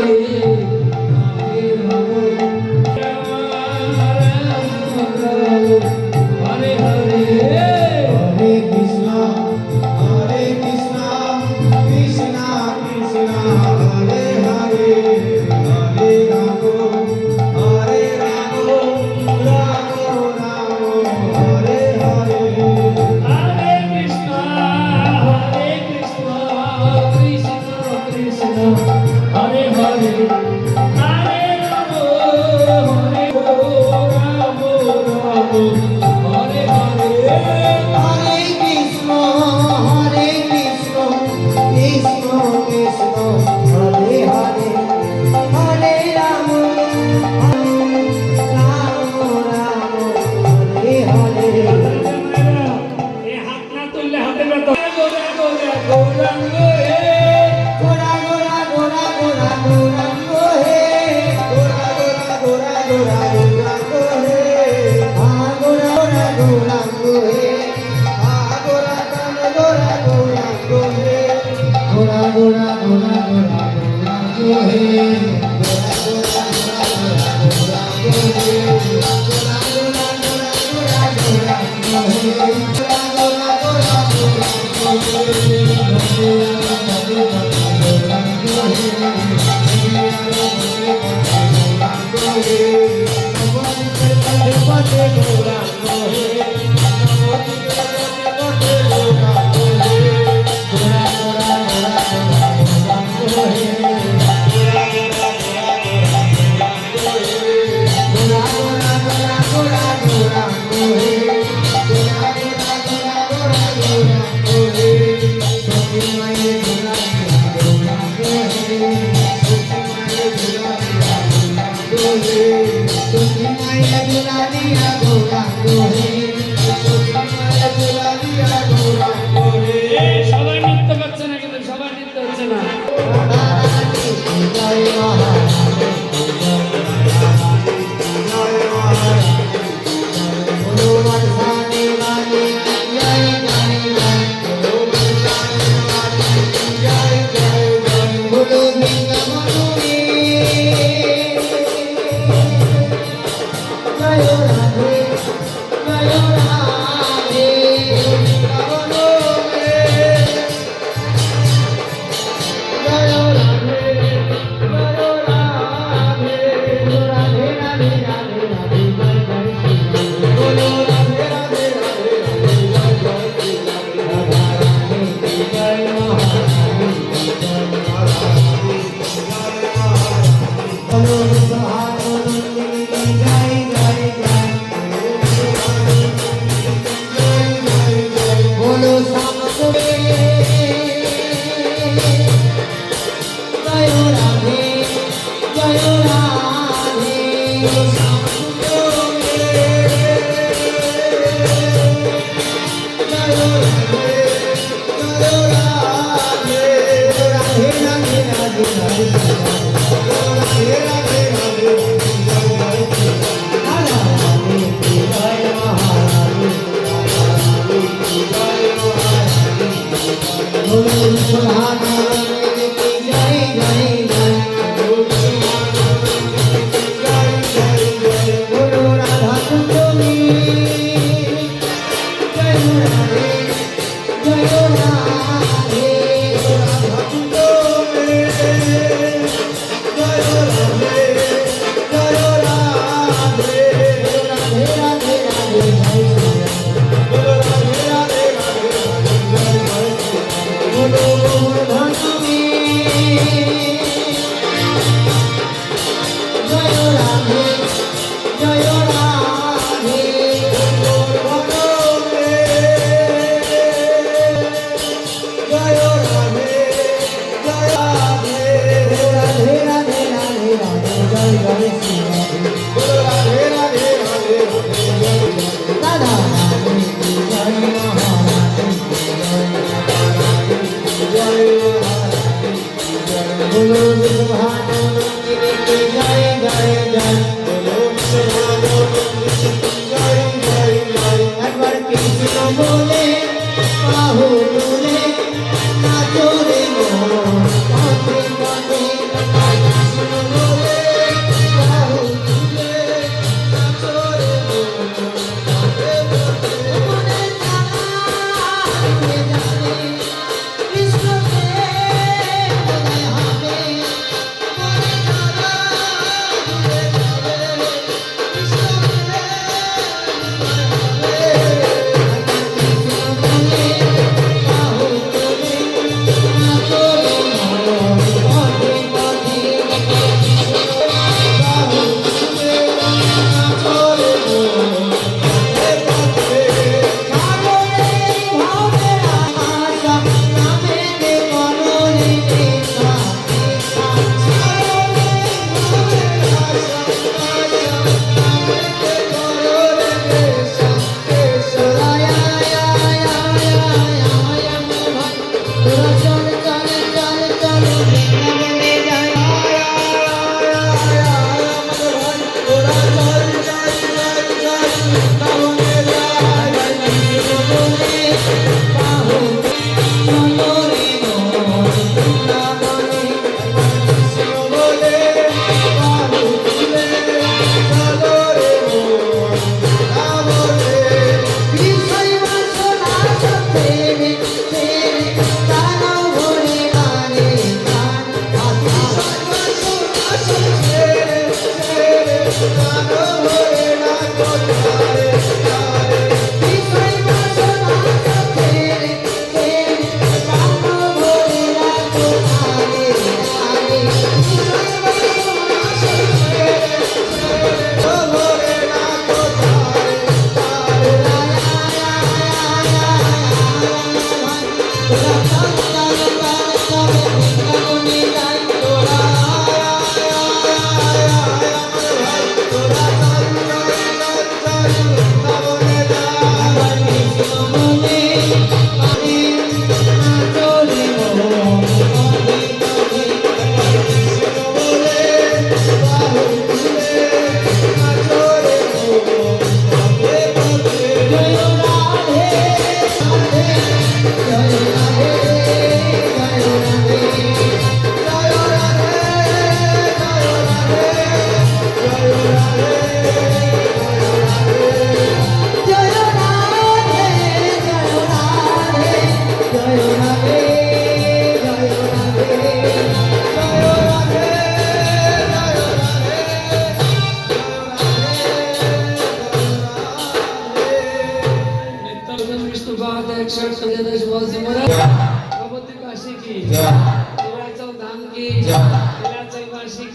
Hallelujah. Gracias. la la la.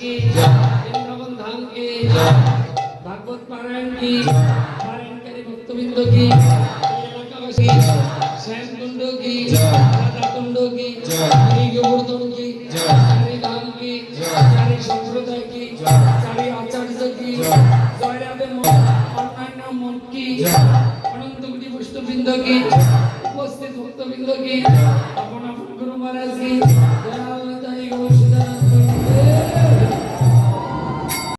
কি? বৃন্দাবন ভাগবত পারায়ণ কি? পারায়ণকারী ভক্তবৃন্দ কি? এলাকাবাসী? শ্যামকুণ্ড কি? রাধাকুণ্ড কি? হরি গোবর্ধন কি? চারি ধাম কি? চারি সম্প্রদায় উপস্থিত ভক্তবৃন্দ কি? আপন গুরু মহারাজ কি?